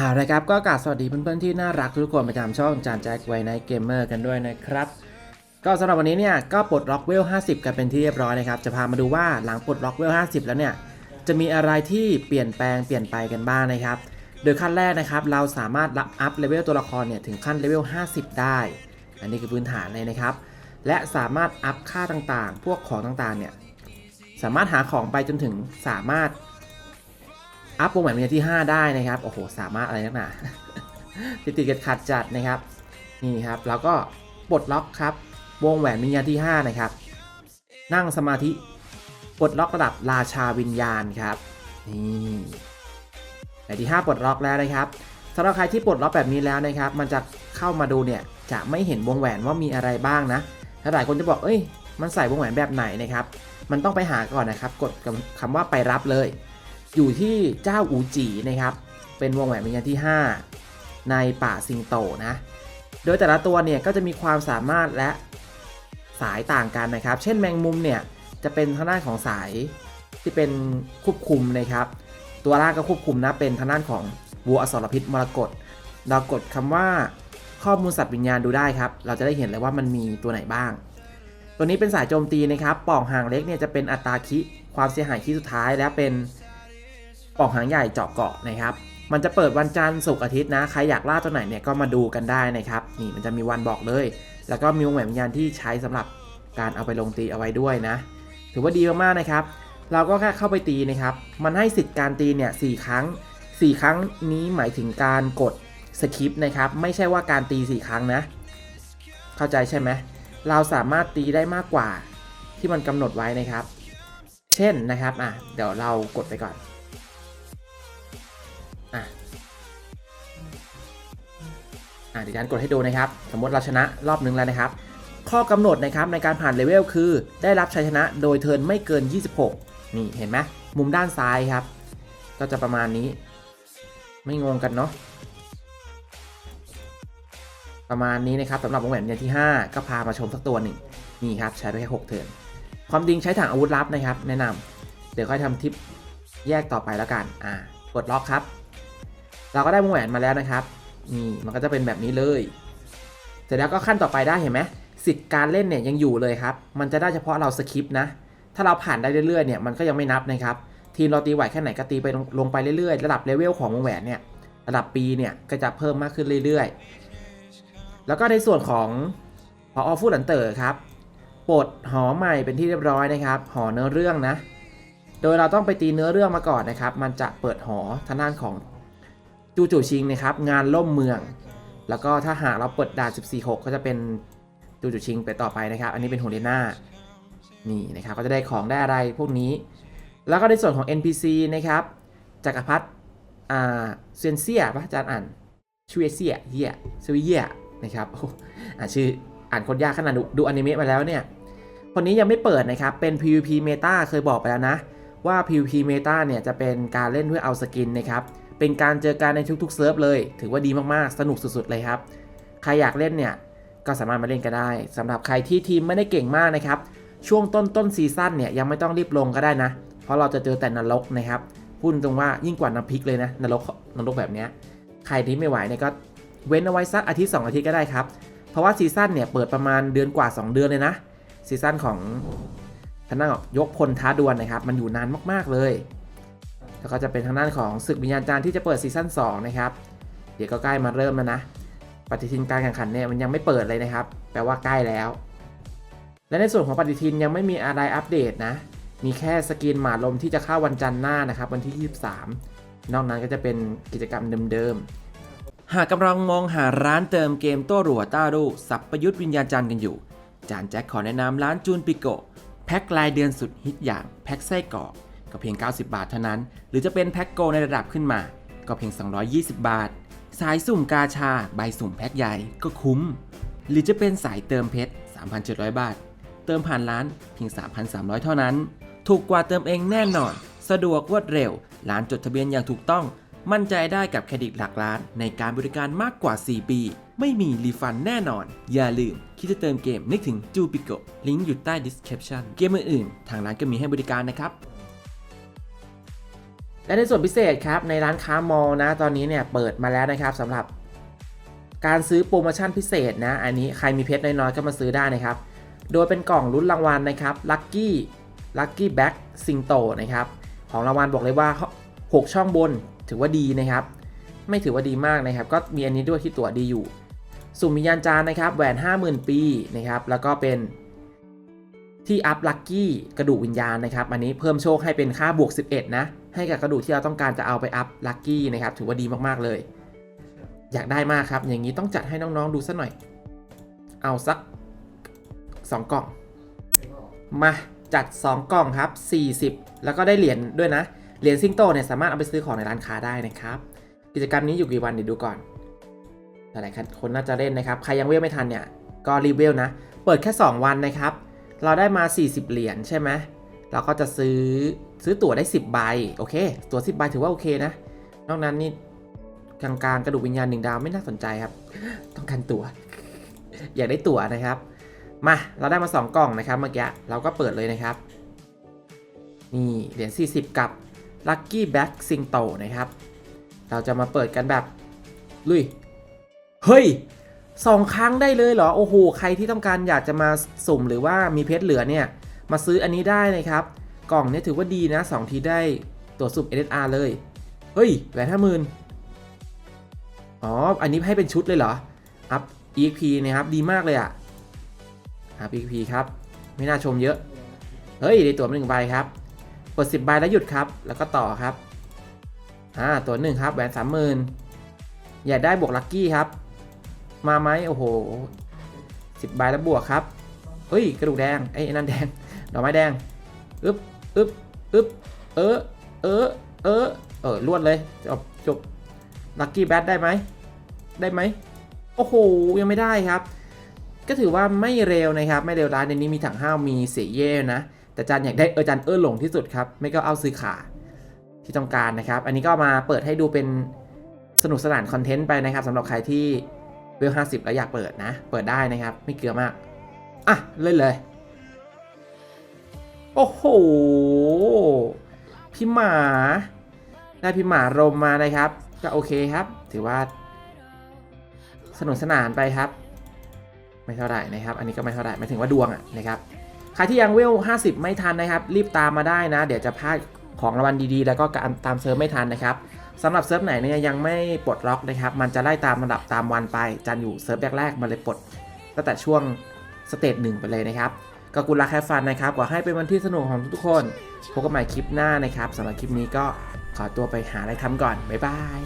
อ่านะครับก็กราบสวัสดีเพื่อนๆที่น่ารักทุกคนประจำช่องจานแจ็คไว้ในเกมเมอร์กันด้วยนะครับ ก็สำหรับวันนี้เนี่ยก็ปลดล็อกเวล 50 กันเป็นที่เรียบร้อยนะครับ จะพามาดูว่าหลังปลดล็อกเวล 50 แล้วเนี่ย จะมีอะไรที่เปลี่ยนแปลงเปลี่ยนไปกันบ้างนะครับ โดยขั้นแรกนะครับ เราสามารถรับอัพเลเวลตัวละครเนี่ยถึงขั้นเลเวล 50 ได้ อันนี้คือพื้นฐานเลยนะครับ และสามารถอัพค่าต่างๆ พวกของต่างๆเนี่ยสามารถหาของไปจนถึงสามารถ อัพวงแหวนวิญญาณที่ 5 ได้นะครับ โอ้โห สามารถอะไรนักหนาติดติดขัดจัดนะครับ นี่ครับ แล้วก็ปลดล็อกครับ วงแหวนวิญญาณที่ 5 นะครับ นั่งสมาธิปลดล็อกระดับราชาวิญญาณครับ นี่ในที่ 5 ปลดล็อกแล้วนะครับสำหรับใครที่ปลดล็อกแบบนี้แล้วนะครับ มันจะเข้ามาดูเนี่ย จะไม่เห็นวงแหวนว่ามีอะไรบ้างนะถ้าหลายคนจะบอก เอ้ย มันใส่วงแหวนแบบไหนนะครับ มันต้องไปหาก่อนนะครับ กดคำว่าไปรับเลย อยู่ที่เจ้าอูจีนะครับ เป็นวงแหวนวิญญาณที่ 5 ในป่าสิงโตนะ โดยแต่ละตัวเนี่ยก็จะมีความสามารถและสายต่างกันนะครับ เช่นแมงมุมเนี่ยจะเป็นทางด้านของสายที่เป็นควบคุมนะครับ ตัวล่างก็ควบคุมนะเป็นทางด้านของวัวอสรพิษมรกตเรากดคำว่าข้อมูลสัตว์วิญญาณดูได้ครับ เราจะได้เห็นเลยว่ามันมีตัวไหนบ้าง ตัวนี้เป็นสายโจมตีนะครับ ป่องห่างเล็กเนี่ยจะเป็นอัตราคิ ความเสียหายคิสุดท้ายและเป็น ปอกหางใหญ่เจาะเกาะนะครับ มันจะเปิดวันจันทร์ศุกร์อาทิตย์นะ ใครอยากล่าตัวไหนเนี่ยก็มาดูกันได้นะครับ นี่มันจะมีวันบอกเลย แล้วก็มีวงแหวนวิญญาณที่ใช้สำหรับการเอาไปลงตีเอาไว้ด้วยนะ ถือว่าดีมากๆนะครับ เราก็แค่เข้าไปตีนะครับ มันให้สิทธิ์การตีเนี่ยสครั้ง 4 ครั้งนี้หมายถึงการกดสคริปต์นะครับ ไม่ใช่ว่าการตี 4 ครั้งนะ เข้าใจใช่ไหม เราสามารถตีได้มากกว่าที่มันกำหนดไว้นะครับ เช่นนะครับ อะ เดี๋ยวเรากดไปก่อน อะอะเดี๋ยวฉันกดให้ดูนะครับ สมมติเราชนะรอบนึงแล้วนะครับ ข้อกำหนดนะครับในการผ่านเลเวลคือได้รับชัยชนะโดยเทินไม่เกิน 26 นี่เห็นไหมมุมด้านซ้ายครับ ก็จะประมาณนี้ ไม่งงกันเนาะประมาณนี้นะครับสำหรับวงแหวนเนี่ยที่ 5 ก็พามาชมสักตัวหนึ่งนี่ครับใช้ไปแค่6เทินความจริงใช้ถังอาวุธลับนะครับ แนะนำเดี๋ยวค่อยทำทิปแยกต่อไปแล้วกัน อ่ากดล็อกครับ เราก็ได้วงแหวนมาแล้วนะครับ นี่มันก็จะเป็นแบบนี้เลย เสร็จแล้วก็ขั้นต่อไปได้เห็นไหมสิทธิ์การเล่นเนี่ยยังอยู่เลยครับ มันจะได้เฉพาะเราสคิปนะ ถ้าเราผ่านได้เรื่อยๆเนี่ยมันก็ยังไม่นับนะครับ ทีมเราตีไหวแค่ไหนก็ตีไปลงไปเรื่อยๆ ระดับเลเวลของวงแหวนเนี่ย ระดับปีเนี่ยก็จะเพิ่มมากขึ้นเรื่อยๆ แล้วก็ในส่วนของพออฟูดอันเตอร์ครับปลดหอใหม่เป็นที่เรียบร้อยนะครับหอเนื้อเรื่องนะ โดยเราต้องไปตีเนื้อเรื่องมาก่อนนะครับ มันจะเปิดหอทางด้านของ จูจูชิงนะครับงานล่มเมือง แล้วก็ถ้าหากเราเปิดด่าน14 6 ก็จะเป็นจูจูชิงไปต่อไปนะครับ อันนี้เป็นโฮเดน่านี่นะครับก็จะได้ของได้อะไรพวกนี้ แล้วก็ในส่วนของ NPC นะครับจักรพรรดิอ่าเซนเซียปะอาจารย์อ่านชูเอเซียเฮียซวิเยียนะครับอ่านชื่ออ่านคนยากขนาดดูดูอนิเมะมาแล้วเนี่ยคนนี้ยังไม่เปิดนะครับ เป็น PVP Meta เคยบอกไปแล้วนะ ว่า PVP Meta เนี่ยจะเป็นการเล่นเพื่อเอาสกินนะครับ เป็นการเจอกันในทุกๆเซิร์ฟเลย ถือว่าดีมากๆ สนุกสุดๆเลยครับ ใครอยากเล่นเนี่ย ก็สามารถมาเล่นกันได้สำหรับใครที่ทีมไม่ได้เก่งมากนะครับ ช่วงต้นต้นซีซั่นเนี่ยยังไม่ต้องรีบลงก็ได้นะ เพราะเราจะเจอแต่นรกนะครับ พูดตรงว่ายิ่งกว่าน้ำพริกเลยนะนรกนรกแบบนี้ ใครที่ไม่ไหวเนี่ยก็เว้นเอาไว้สักอาทิตย์2อาทิตย์ก็ได้ครับ เพราะว่าซีซั่นเนี่ยเปิดประมาณเดือนกว่า 2 เดือนเลยนะ ซีซั่นของทางด้านของยกพลท้าดวลนะครับ มันอยู่นานมากๆเลย แล้วก็จะเป็นทางด้านของศึกวิญญาณจารย์ที่จะเปิดซีซั่น2นะครับ เดี๋ยวก็ใกล้มาเริ่มแล้วนะ ปฏิทินการแข่งขันเนี่ยมันยังไม่เปิดเลยนะครับ แปลว่าใกล้แล้ว และในส่วนของปฏิทินยังไม่มีอะไรอัปเดตนะ มีแค่สกินหมาลมที่จะเข้าวันจันทร์หน้านะครับวันที่ 23 นอกนั้นก็จะเป็นกิจกรรมเดิมๆ หากกำลังมองหาร้านเติมเกมโต้หรัวต้ารูสับประยุทธ์วิญญาณจันทร์กันอยู่ จานแจ็คขอแนะนำร้านจูนปิโกแพ็ครายเดือนสุดฮิตอย่างแพ็คไส้กรอก ก็เพียง 90 บาทเท่านั้น หรือจะเป็นแพ็คโกในระดับขึ้นมา ก็เพียง 220 บาท สายสุ่มกาชา ใบสุ่มแพ็คใหญ่ก็คุ้ม หรือจะเป็นสายเติมเพชร 3,700 บาท เติมผ่านร้านเพียง 3,300 เท่านั้น ถูกกว่าเติมเองแน่นอน สะดวกรวดเร็ว ร้านจดทะเบียนอย่างถูกต้อง มั่นใจได้กับเครดิตหลักล้าน ในการบริการมากกว่า 4 ปี ไม่มีรีฟันแน่นอน อย่าลืมคิดจะเติมเกมนึกถึงจูปิโกลิงก์อยู่ใต้ description เกมอื่นๆทางร้านก็มีให้บริการนะครับ และในส่วนพิเศษครับในร้านค้ามอลนะตอนนี้เนี่ยเปิดมาแล้วนะครับสำหรับ การซื้อโปรโมชั่นพิเศษนะ อันนี้ใครมีเพชรน้อยๆก็มาซื้อได้นะครับ โดยเป็นกล่องลุ้นรางวัลนะครับ Lucky Lucky Back s i n g t o นะครับของรางวัลบอกเลยว่า 6 ช่องบนถือว่าดีนะครับ ไม่ถือว่าดีมากนะครับ ก็มีอันนี้ด้วยที่ตัวดีอยู่ สุ่มวิญญาณจานนะครับแหวน 50,000 ปีนะครับแล้วก็เป็นที่อัพลัคกี้กระดูกวิญญาณนะครับ อันนี้เพิ่มโชคให้เป็นค่าบวก 11 นะ ให้กับกระดูกที่เราต้องการจะเอาไปอัพลัคกี้นะครับถือว่าดีมากๆเลย อยากได้มากครับ อย่างนี้ต้องจัดให้น้องๆดูสักหน่อย เอาสัก 2 กล่อง มาจัด 2 กล่องครับ 40 แล้วก็ได้เหรียญด้วยนะ เหรียญซิงโตเนี่ยสามารถเอาไปซื้อของในร้านค้าได้นะครับ กิจกรรมนี้อยู่กี่วันเดี๋ยวดูก่อนหลายๆคนน่าจะเล่นนะครับ ใครยังเวลไม่ทันเนี่ยก็รีเวลนะ เปิดแค่ 2 วันนะครับ เราได้มา 40 เหรียญใช่ไหม เราก็จะซื้อซื้อตั๋วได้ 10 ใบ โอเค ตั๋ว 10 ใบถือว่าโอเคนะ นอกนั้นนี่กลางๆกระดูกวิญญาณหนึ่งดาวไม่น่าสนใจครับ ต้องการตั๋ว อยากได้ตั๋วนะครับ มา เราได้มา 2 กล่องนะครับเมื่อกี้ เราก็เปิดเลยนะครับ นี่เหรียญ40 กับ Lucky Back s i n g t o นะครับ เราจะมาเปิดกันแบบ ลุย เฮ้ยสองครั้งได้เลยเหรอ โอ้โห ใครที่ต้องการอยากจะมาสุ่มหรือว่ามีเพชรเหลือเนี่ย มาซื้ออันนี้ได้นะครับ กล่องเนี้ถือว่าดีนะสองทีได้ตัวสุ่ม SSR เลย เฮ้ยแหวนห้าหมื่นอ๋อ อันนี้ให้เป็นชุดเลยเหรอ อัพ EXP นะครับ ดีมากเลยอะอัพ EXP ครับ ไม่น่าชมเยอะ เฮ้ย ได้ตัวหนึ่งใบครับเปิด10ใบแล้วหยุดครับ แล้วก็ต่อครับ อ่า ตัวหนึ่งครับ แหวนสามหมื่นอยากได้บวกลัคกี้ครับ มาไหมโอ้โหสิบใบแล้วบวกครับ เฮ้ย กระดูกแดง ไอ้นั่นแดง ดอกไม้แดงอึ๊บอึ๊บอึ๊บเออเออเออเออรวดเลยจบจบลัคกี้แบทได้ไหมได้ไหมโอ้โหยังไม่ได้ครับ ก็ถือว่าไม่เร็วนะครับ ไม่เร็วร้ายในนี้มีถังห้าวมีเสียเย่นะ แต่จานอยากได้เออจานเออหลงที่สุดครับ ไม่ก็เอาซื้อขาที่ต้องการนะครับ อันนี้ก็มาเปิดให้ดูเป็นสนุกสนานคอนเทนต์ไปนะครับสำหรับใครที่เวล50แล้วอยากเปิดนะ เปิดได้นะครับ ไม่เกลือมาก อะ เล่นเลย โอ้โห พี่หมา ได้พี่หมารมมานะครับ ก็โอเคครับ ถือว่า สนุกสนานไปครับ ไม่เท่าไหร่นะครับ อันนี้ก็ไม่เท่าไหร่หมายถึงว่าดวงอะนะครับ ใครที่ยังเวล 50 ไม่ทันนะครับ รีบตามมาได้นะ เดี๋ยวจะพลาดของรางวัลดีๆ แล้วก็การตามเซิร์ฟไม่ทันนะครับสำหรับเซิร์ฟไหนเนี่ยยังไม่ปลดล็อกนะครับ มันจะไล่ตามระดับตามวันไป จันอยู่เซิร์ฟแรกๆมันเลยปลดตั้งแต่ช่วงสเตจหนึ่งไปเลยนะครับ ก็กุลาแคฟันนะครับขอให้เป็นวันที่สนุกของทุกๆคนพบกันใหม่คลิปหน้านะครับสำหรับคลิปนี้ก็ขอตัวไปหาอะไรทำก่อนบ๊ายบาย